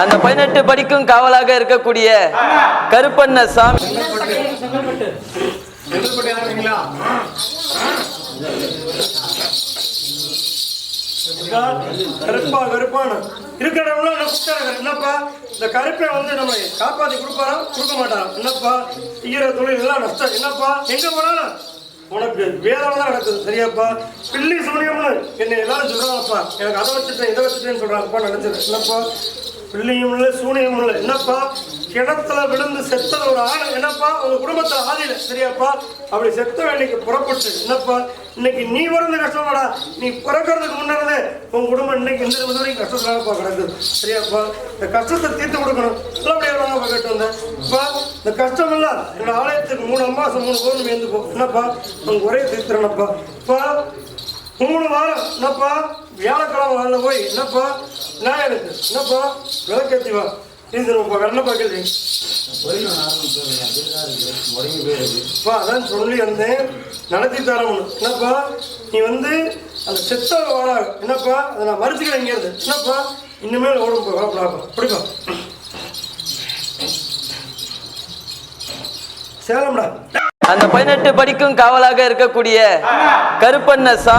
அந்த பதினெட்டு படிக்கும் காவலாக இருக்கக்கூடிய கருப்பண்ண சாமி. கருப்பா கருப்பான. இருக்கிறவங்கள என்னப்பா? இந்த கருப்பை வந்து நம்ம காப்பாத்தி கொடுப்பாரா? கொடுக்க மாட்டாரா? என்னப்பா? ஈர தொழில் எல்லாம் நஷ்டம். என்னப்பா? எங்க போனாலும் உனக்கு வேதம் தான் நடக்குது. சரியாப்பா? பில்லி சூனியம்னு என்னை எல்லாரும் சொல்றாங்கப்பா. எனக்கு அதை வச்சுட்டேன் இதை வச்சுட்டேன்னு சொல்றாங்கப்பா நினைச்சது. என்னப்பா? பிள்ளையும் இல்லை சூனியம் இல்லை. என்னப்பா? கிணத்துல விழுந்து செத்த ஒரு ஆள் என்னப்பா? உங்க குடும்பத்துல ஆதியில சரியாப்பா? அப்படி செத்த வேண்டிக்கு புறப்பட்டு என்னப்பா? இன்னைக்கு நீ பிறந்த கஷ்டமாடா. நீ பிறக்கிறதுக்கு முன்னரே உன் குடும்பம் இன்னைக்கு இந்த நிமிஷம் வரைக்கும் கஷ்டத்துலாப்பா கிடக்குது. சரியாப்பா? இந்த கஷ்டத்தை தீர்த்து கொடுக்கணும். நல்லபடியா வாங்க கேட்டு வந்தேன். அப்பா இந்த கஷ்டம் இல்ல என்னோட ஆலயத்துக்கு மூணு அம்மாசம் மூணு பவுன் வேந்துப்போம் என்னப்பா? உங்க ஒரே தீர்த்துறேனப்பா. இப்போ மூணு வாரம். என்னப்பா? வியாழக்கிழமை வரல போய் என்னப்பா? நான் எனக்கு? என்னப்பா? விளக்கேத்தி வா. இது ரொம்ப கண்ணப்பா கேள்வி அதான் சொல்லி வந்தேன். நடத்தி தரணும் என்னப்பா? நீ வந்து அந்த செத்த வாடா. என்னப்பா? அதை நான் மறுத்துக்கிறேன் இங்கேருந்து. என்னப்பா? இனிமேல் ஓடும் போ வரப்படாப்பா பிடிப்பா. சேலம்டா. அந்த பதினெட்டு படிக்கும் காவலாக இருக்கக்கூடிய கருப்பண்ண சாமி